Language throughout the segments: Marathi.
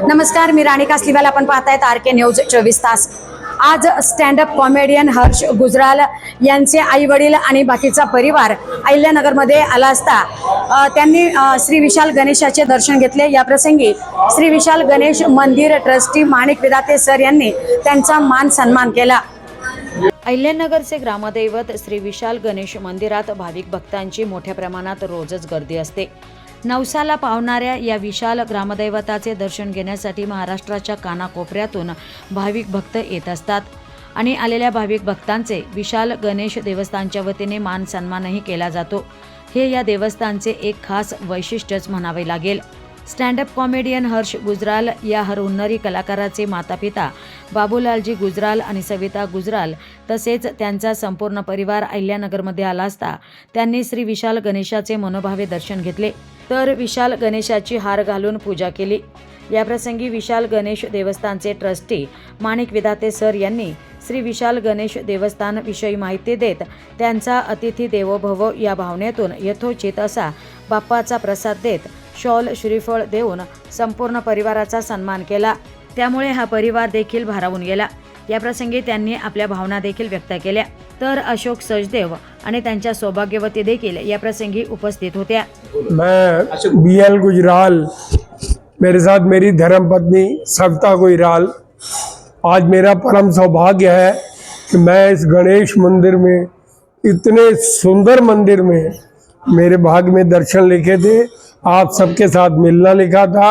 नमस्कार मी राणी कासलीवाल आपण पाहतायत आर के न्यूज चोवीस तास. आज स्टँडअप कॉमेडियन हर्ष गुजराल यांचे आई वडील आणि बाकीचा परिवार अहिल्यानगरमध्ये आला असता. त्यांनी श्री विशाल गणेशाचे दर्शन घेतले. या प्रसंगी श्री विशाल गणेश मंदिर ट्रस्टी माणिक विदाते सर यांनी त्यांचा मान सन्मान केला. अहिल्यानगरचे ग्रामदैवत श्री विशाल गणेश मंदिरात भाविक भक्तांची मोठ्या प्रमाणात रोजच गर्दी असते. नवसाला पावणाऱ्या या विशाल ग्रामदैवताचे दर्शन घेण्यासाठी महाराष्ट्राच्या कानाकोपऱ्यातून भाविक भक्त येत असतात. आणि आलेल्या भाविक भक्तांचे विशाल गणेश देवस्थानच्या वतीने मान सन्मानही केला जातो. हे या देवस्थानचे एक खास वैशिष्ट्यच म्हणावे लागेल. स्टँडअप कॉमेडियन हर्ष गुजराल या हरहुन्नरी कलाकाराचे मातापिता बाबूलालजी गुजराल आणि सविता गुजराल तसेच त्यांचा संपूर्ण परिवार अहिल्यानगरमध्ये आला असता त्यांनी श्री विशाल गणेशाचे मनोभावे दर्शन घेतले. तर विशाल गणेशाची हार घालून पूजा केली. याप्रसंगी विशाल गणेश देवस्थानचे ट्रस्टी माणिक विदाते सर यांनी श्री विशाल गणेश देवस्थान विषयी माहिती देत त्यांचा अतिथी देवोभव या भावनेतून यथोचित असा बाप्पाचा प्रसाद देत शॉल श्रीफळ देऊन संपूर्ण परिवाराचा सन्मान केला. त्यामुळे हा परिवार देखील भारावून गेला. याप्रसंगी त्यांनी आपल्या भावना देखील व्यक्त केल्या. तर अशोक सचदेव आणि त्यांच्या सौभाग्यवती देखील या प्रसंगी उपस्थित होत्या. मैं बी एल गुजराल, मेरे साथ मेरी धर्मपत्नी सविता गुजराल। आज मेरा परम सौभाग्य है कि मैं इस गणेश मंदिर में, इतने सुंदर मंदिर में, मेरे भाग में दर्शन लिखे थे, आप सबके साथ मिलना लिखा था।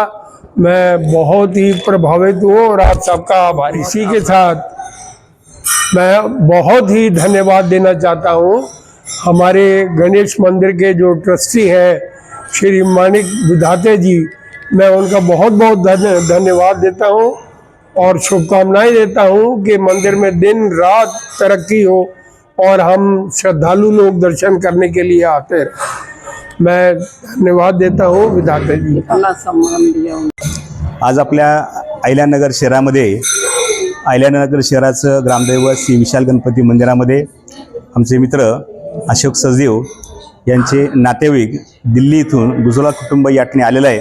मैं बहुत ही प्रभावित हूँ और आप सबका आभार इसी के साथ। मैं बहुत ही धन्यवाद देना चाहता हूँ। हमारे गणेश मंदिर के जो ट्रस्टी हैं श्री मानिक विधाते जी मैं उनका बहुत बहुत धन्य धन्यवाद देता हूँ और शुभकामनाएँ देता हूँ कि मंदिर में दिन रात तरक्की हो और हम श्रद्धालु लोग दर्शन करने के लिए आते रहे। मैं धन्यवाद देता हूँ विधाते जी। का आज आपल्या अहिल्यानगर शहरामध्ये अहिल्यानगर शहराचं ग्रामदैवत श्री विशाल गणपती मंदिरामध्ये आमचे मित्र अशोक सजीव यांचे नातेवाईक दिल्ली इथून गुजरात कुटुंब या ठिकाणी आलेलं आहे.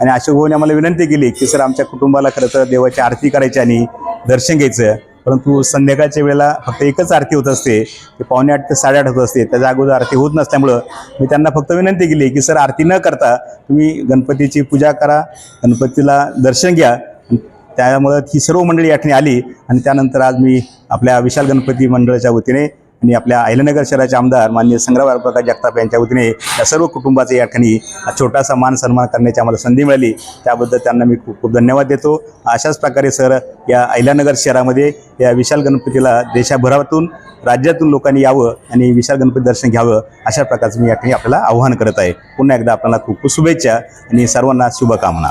आणि अशोक भाऊने आम्हाला विनंती केली की सर आमच्या कुटुंबाला खरं तर देवाची आरती करायची आणि दर्शन घ्यायचं परंतु संध्याकाळच्या वेळेला फक्त एकच आरती होत असते. ते पावणे आठ ते साडेआठ होत असते. त्याच्या अगोदर आरती होत नसल्यामुळं मी त्यांना फक्त विनंती केली की सर आरती न करता तुम्ही गणपतीची पूजा करा गणपतीला दर्शन घ्या. त्यामुळं ही सर्व मंडळी या ठिकाणी आली आणि त्यानंतर आज मी आपल्या विशाल गणपती मंडळाच्या वतीने आणि आपल्या अहिल्यानगर शहराचे आमदार माननीय संग्राम प्रकाश जगताप यांच्या वतीने या सर्व कुटुंबाचे या ठिकाणी छोटासा मान सन्मान करण्याची आम्हाला संधी मिळाली. त्याबद्दल त्यांना मी खूप खूप धन्यवाद देतो. अशाच प्रकारे सर या अहिल्यानगर शहरामध्ये या विशाल गणपतीला देशाभरातून राज्यातून लोकांनी यावं आणि विशाल गणपती दर्शन घ्यावं अशा प्रकारचं मी या ठिकाणी आपल्याला आव्हान करत आहे. पुन्हा एकदा आपल्याला खूप खूप शुभेच्छा आणि सर्वांना शुभकामना.